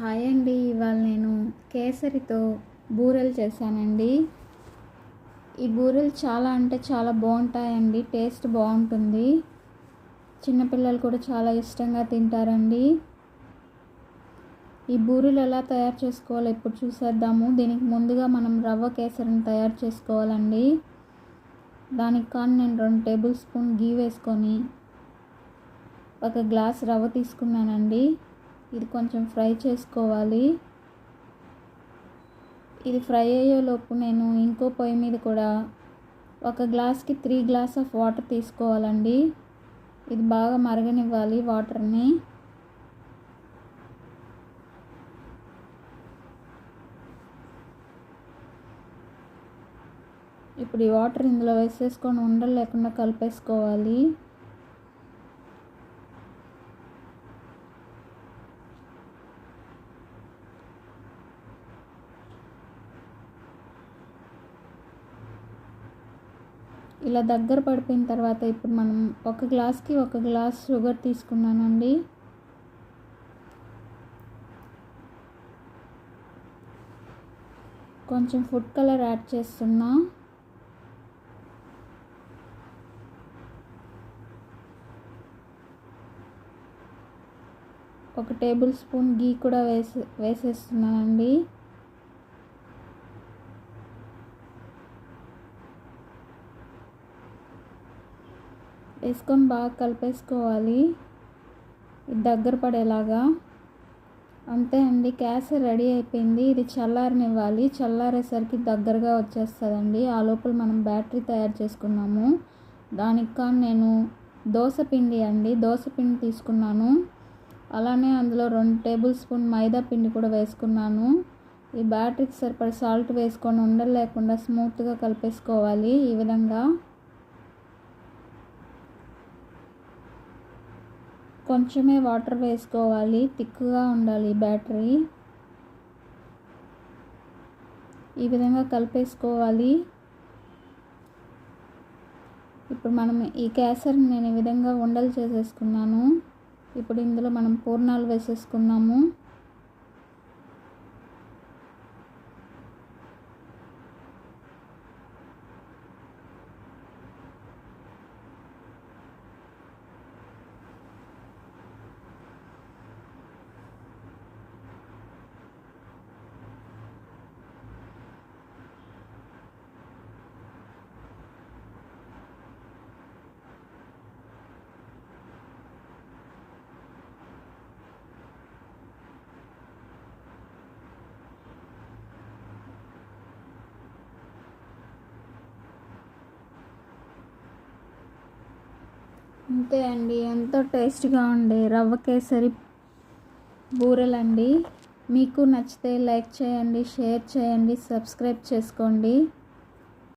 Hi అండి ఇవాళ నేను కేసరితో బూరెలు చేశానండి. ఈ బూరెలు చాలా అంటే చాలా బాగుంటాయండి టేస్ట్ బాగుంటుంది. చిన్నపిల్లలు కూడా చాలా ఇష్టంగా తింటారండి. ఈ బూరెలు ఎలా తయారు చేసుకోవాలో ఇప్పుడు చూసేద్దాము. దీనికి ముందుగా మనం రవ్వ కేసరిని తయారు చేసుకోవాలండి. దానికి కానీ నేను రెండు టేబుల్ స్పూన్ గీ వేసుకొని ఒక గ్లాస్ రవ్వ తీసుకున్నానండి. ఇది కొంచెం ఫ్రై చేసుకోవాలి. ఇది ఫ్రై అయ్యేలోపు నేను ఇంకో పొయ్యి మీద కూడా ఒక గ్లాస్కి త్రీ గ్లాస్ ఆఫ్ వాటర్ తీసుకోవాలండి. ఇది బాగా మరగనివ్వాలి వాటర్ని. ఇప్పుడు ఈ వాటర్ ఇందులో వేసేసుకొని ఉండలు లేకుండా కలిపేసుకోవాలి. ఇలా దగ్గర పడిపోయిన తర్వాత ఇప్పుడు మనం ఒక గ్లాస్కి ఒక గ్లాస్ షుగర్ తీసుకున్నానండి. కొంచెం ఫుడ్ కలర్ యాడ్ చేస్తున్నా. ఒక టేబుల్ స్పూన్ గీ కూడా వేసే వేసేస్తున్నానండి. వేసుకొని బాగా కలిపేసుకోవాలి. ఇది దగ్గర పడేలాగా. అంతే అండి క్యాస్ రెడీ అయిపోయింది. ఇది చల్లారనివ్వాలి. చల్లారేసరికి దగ్గరగా వచ్చేస్తుందండి. ఆ లోపల మనం బ్యాటరీ తయారు చేసుకున్నాము. దానికి కానీ నేను దోశ పిండి అండి దోశ పిండి తీసుకున్నాను. అలానే అందులో రెండు టేబుల్ స్పూన్ మైదా పిండి కూడా వేసుకున్నాను. ఈ బ్యాటరీకి సరిపడే సాల్ట్ వేసుకొని ఉండలేకుండా స్మూత్గా కలిపేసుకోవాలి ఈ విధంగా. కొంచెమే వాటర్ వేసుకోవాలి. తిక్కుగా ఉండాలి బ్యాటరీ. ఈ విధంగా కలిపేసుకోవాలి. ఇప్పుడు మనం ఈ కేసరిని నేను ఈ విధంగా ఉండలు చేసేసుకున్నాను. ఇప్పుడు ఇందులో మనం పూర్ణాలు వేసేసుకున్నాము. అంతే అండి. ఎంతో టేస్ట్గా ఉండే రవ్వ కేసరి బూరెలండి. మీకు నచ్చితే లైక్ చేయండి షేర్ చేయండి సబ్స్క్రైబ్ చేసుకోండి.